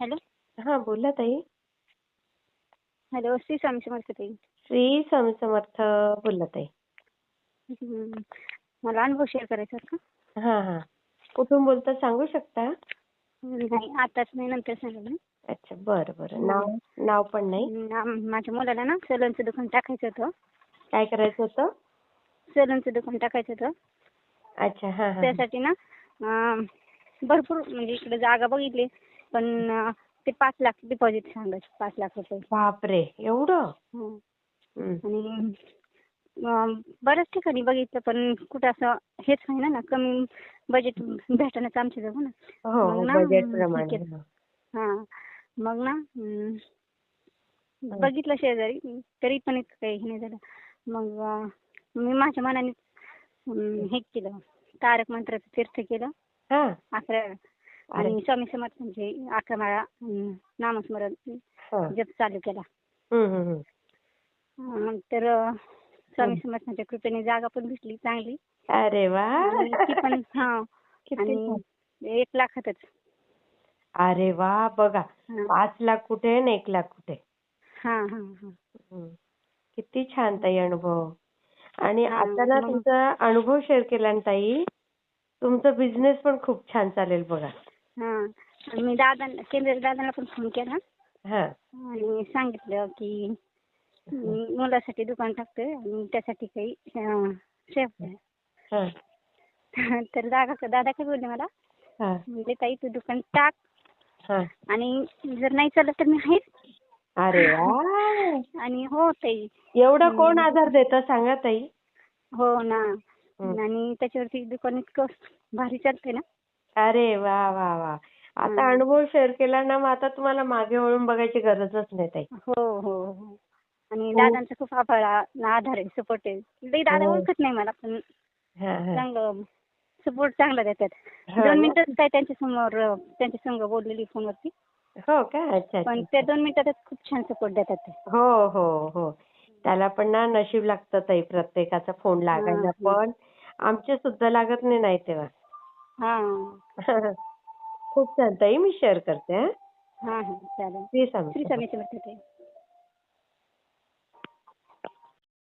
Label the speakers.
Speaker 1: Hello.
Speaker 2: हा बोला ताई.
Speaker 1: हॅलो श्री स्वामी समर्थ ताई.
Speaker 2: श्री स्वामी समर्थ बोला ताई.
Speaker 1: हम्म. मला अनुभव शेअर करायचा होता
Speaker 2: हा हा. कुठून बोलता सांगू शकता?
Speaker 1: नाही आताच नाही नंतर सांगा मी
Speaker 2: अच्छा बरं बरं. नाव नाव पण नाही?
Speaker 1: माझ्या मुलाला ना सलूनचं दुकान टाकायचं होतं.
Speaker 2: काय करायचं होतं?
Speaker 1: सलूनचं दुकान टाकायचं होतं.
Speaker 2: अच्छा हा हा.
Speaker 1: त्यासाठी ना अं, भरपूर म्हणजे इकडे जागा बघितली. पण ते पाच लाख डिपॉझिट सांगत पाच लाख रुपये.
Speaker 2: बापरे एवढं?
Speaker 1: हं. आणि अं, बऱ्याच ठिकाणी बघितलं पण कुठं असं हेच आहे ना कमी बजेट भेटणंच आमच्या जवळ ना.
Speaker 2: हो
Speaker 1: मग ना,
Speaker 2: बजेट
Speaker 1: हं,
Speaker 2: प्रमाणे
Speaker 1: ठीक आहे.
Speaker 2: हा.
Speaker 1: मग ना बघितलं शेजारी तरी पण इतकं काही हे नाही झालं. मग अं, मी माझ्या मनाने हं, हे केलं. तारक मंत्राचं तीर्थ केलं.
Speaker 2: हा.
Speaker 1: अकरा आणि स्वामी समर्थांचे अकरा माळा नामस्मरण. जप चालू केला. तर स्वामी समर्थांच्या कृपेने जागा पण भेटली चांगली.
Speaker 2: अरे वा.
Speaker 1: ती पण हा. एक लाखातच.
Speaker 2: अरे वा बघा. पाच लाख कुठे आणि एक लाख कुठे?
Speaker 1: हा हा.
Speaker 2: किती छान ताई अनुभव. आणि आता ना तुमचा अनुभव शेअर केला ना ताई तुमचा बिझनेस पण खूप छान चालेल बघा.
Speaker 1: हा. आणि मी दादा केंद्र दादांना पण फोन केला.
Speaker 2: हा.
Speaker 1: आणि सांगितलं की मी मुलासाठी दुकान टाकतोय आणि त्यासाठी काही शेफ
Speaker 2: हा.
Speaker 1: तर दादा दादा काय बोलले मला?
Speaker 2: हा.
Speaker 1: म्हणजे ताई तू दुकान टाक.
Speaker 2: हा.
Speaker 1: आणि जर नाही चालत तर मी आहेच
Speaker 2: अरे वा.
Speaker 1: आणि हो ताई.
Speaker 2: एवढा कोण आधार देतं? सांगा ताई.
Speaker 1: हो ना. आणि त्याच्यावरती दुकान इतकं भारी चालतंय ना.
Speaker 2: अरे वा वा वा. आता
Speaker 1: हं.
Speaker 2: अनुभव शेअर केला ना मग आता तुम्हाला मागे वळून बघायची गरजच नाही ताई.
Speaker 1: हो हो हो. आणि दादांचा खूप आभाळ आधार आहे सपोर्ट आहे लई दादा
Speaker 2: हो.
Speaker 1: ओळखत नाही मला पण
Speaker 2: हा, हा.
Speaker 1: चांगलं सपोर्ट चांगला देतात.
Speaker 2: हो
Speaker 1: दोन? मिनिटं काय त्यांच्यासमोर त्यांच्या संग बोललेली फोनवरती.
Speaker 2: हो का? अच्छा
Speaker 1: पण त्या दोन मिनिटातच खूप छान सपोर्ट देतात ते.
Speaker 2: हो हो हो. त्याला पण ना नशीब लागतं ताई प्रत्येकाचा फोन लागायला
Speaker 1: हं.
Speaker 2: पण आमचे सुद्धा लागत नाही नाही तेव्हा.
Speaker 1: हा.
Speaker 2: खूप छान. ताई मी शेअर करते हा.
Speaker 1: हा हा. चालेल. श्री स्वामी समर्थ ताई.